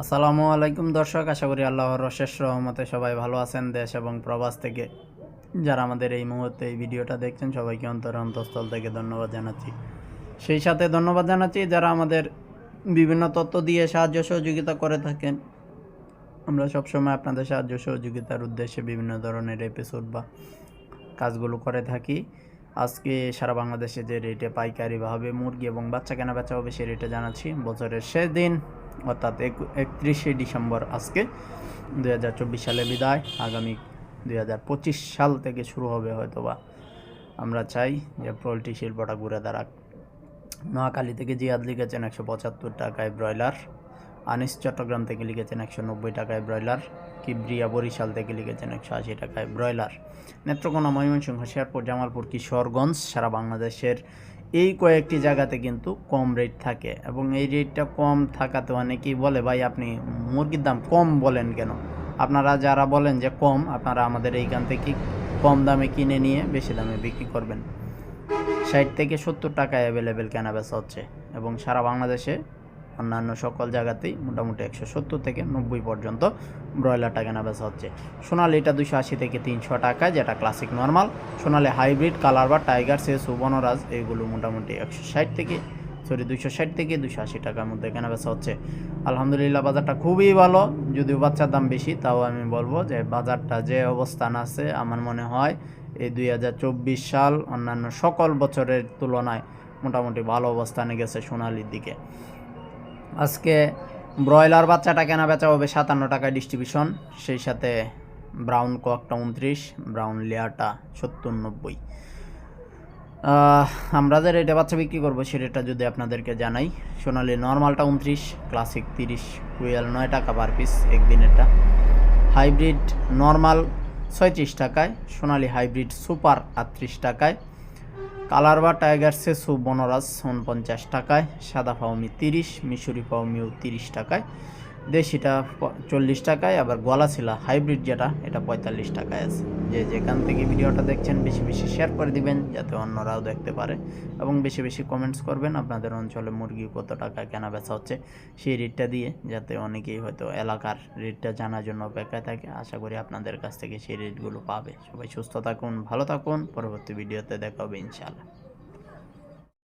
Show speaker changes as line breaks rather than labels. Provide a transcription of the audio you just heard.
আসসালামু আলাইকুম দর্শক, আশা করি আল্লাহর অশেষ রহমতে সবাই ভালো আছেন দেশ এবং প্রবাস থেকে। যারা আমাদের এই মুহূর্তে এই ভিডিওটা দেখছেন, সবাইকে অন্তর অন্তঃস্থল থেকে ধন্যবাদ জানাচ্ছি। সেই সাথে ধন্যবাদ জানাচ্ছি যারা আমাদের বিভিন্ন তথ্য দিয়ে সাহায্য সহযোগিতা করে থাকেন। আমরা সবসময় আপনাদের সাহায্য সহযোগিতার উদ্দেশ্যে বিভিন্ন ধরনের এপিসোড বা কাজগুলো করে থাকি। আজকে সারা বাংলাদেশে যে রেটে পাইকারিভাবে মুরগি এবং বাচ্চা কেনা বেচা হবে সে রেটে জানাচ্ছি। বছরের শেষ দিন অর্থাৎ একত্রিশে ডিসেম্বর আজকে দুই হাজার চব্বিশ সালে বিদায়। আগামী দুই হাজার পঁচিশ সাল থেকে শুরু হবে হয়তোবা। আমরা চাই যে পোলট্রি শিল্পটা ঘুরে দাঁড়াক। নোয়াখালী থেকে জিয়াদ লিখেছেন একশো পঁচাত্তর টাকায় ব্রয়লার। আনিস চট্টগ্রাম থেকে লিখেছেন একশো নব্বই টাকায় ব্রয়লার। কিবরিয়া বরিশাল থেকে লিখেছেন একশো আশি টাকায় ব্রয়লার। নেত্রকোনা ময়মনসিংহ, শেরপুর, জামালপুর, কিশোরগঞ্জ সারা বাংলাদেশের এই কয়েকটি জায়গাতে কিন্তু কম রেট থাকে এবং এই রেটটা কম থাকাতে অনেকেই বলে, ভাই, আপনি মুরগির দাম কম বলেন কেন? আপনারা যারা বলেন যে কম, আপনারা আমাদের এইখান থেকে কম দামে কিনে নিয়ে বেশি দামে বিক্রি করবেন। ষাট থেকে সত্তর টাকায় অ্যাভেলেবেল কেনা বেচা হচ্ছে এবং সারা বাংলাদেশে অন্যান্য সকল জায়গাতেই মোটামুটি একশো সত্তর থেকে নব্বই পর্যন্ত ব্রয়লারটা কেনা বেচা হচ্ছে। সোনালি এটা দুশো আশি থেকে তিনশো টাকা, যেটা classic normal Sonali hybrid colour বা টাইগার সে সুবর্ণরাজ এইগুলো মোটামুটি একশো ষাট থেকে সরি দুশো ষাট থেকে দুশো আশি টাকার মধ্যে কেনা বেচা হচ্ছে। আলহামদুলিল্লাহ, বাজারটা খুবই ভালো। যদিও বাচ্চার দাম বেশি, তাও আমি বলব যে বাজারটা যে অবস্থান আছে, আমার মনে হয় এই দুই চব্বিশ সাল অন্যান্য সকল বছরের তুলনায় মোটামুটি ভালো অবস্থানে গেছে সোনালির দিকে। আজকে ব্রয়লার বাচ্চাটা কেনা বেচা হবে সাতান্ন টাকায় ডিস্ট্রিবিউশন সেই সাথে ব্রাউন ককটা উনত্রিশ ব্রাউন লেয়ারটা সত্তর নব্বই। আমরা যে রেটে বাচ্চা বিক্রি করব সে রেটটা যদি আপনাদেরকে জানাই, সোনালি নর্মালটা উনত্রিশ ক্লাসিক তিরিশ কুয়েল নয় টাকা পার পিস একদিনেরটা। হাইব্রিড নর্মাল ছয়ত্রিশ টাকায়, সোনালি হাইব্রিড সুপার আটত্রিশ টাকায়। কালার বা টাইগার সেসু বনরাজ উনপঞ্চাশ টাকায় সাদা পাওমি তিরিশ মিশরি পাওমিও তিরিশ টাকায়। দেশিটা চল্লিশ টাকায়, আবার গলা ছিলা হাইব্রিড যেটা, এটা পঁয়তাল্লিশ টাকায় আছে। যে যেখান থেকে ভিডিওটা দেখছেন, বেশি বেশি শেয়ার করে দিবেন, যাতে অন্যরাও দেখতে পারে। এবং বেশি বেশি কমেন্টস করবেন, আপনাদের অঞ্চলে মুরগি কত টাকা কেনা বেচা হচ্ছে, সেই রেটটা দিয়ে, যাতে অনেকেই হয়তো এলাকার রেটটা জানার জন্য অপেক্ষায় থাকে। আশা করি আপনাদের কাছ থেকে সেই রেটগুলো পাবে। সবাই সুস্থ থাকুন, ভালো থাকুন, পরবর্তী ভিডিওতে দেখা হবে ইনশাআল্লাহ।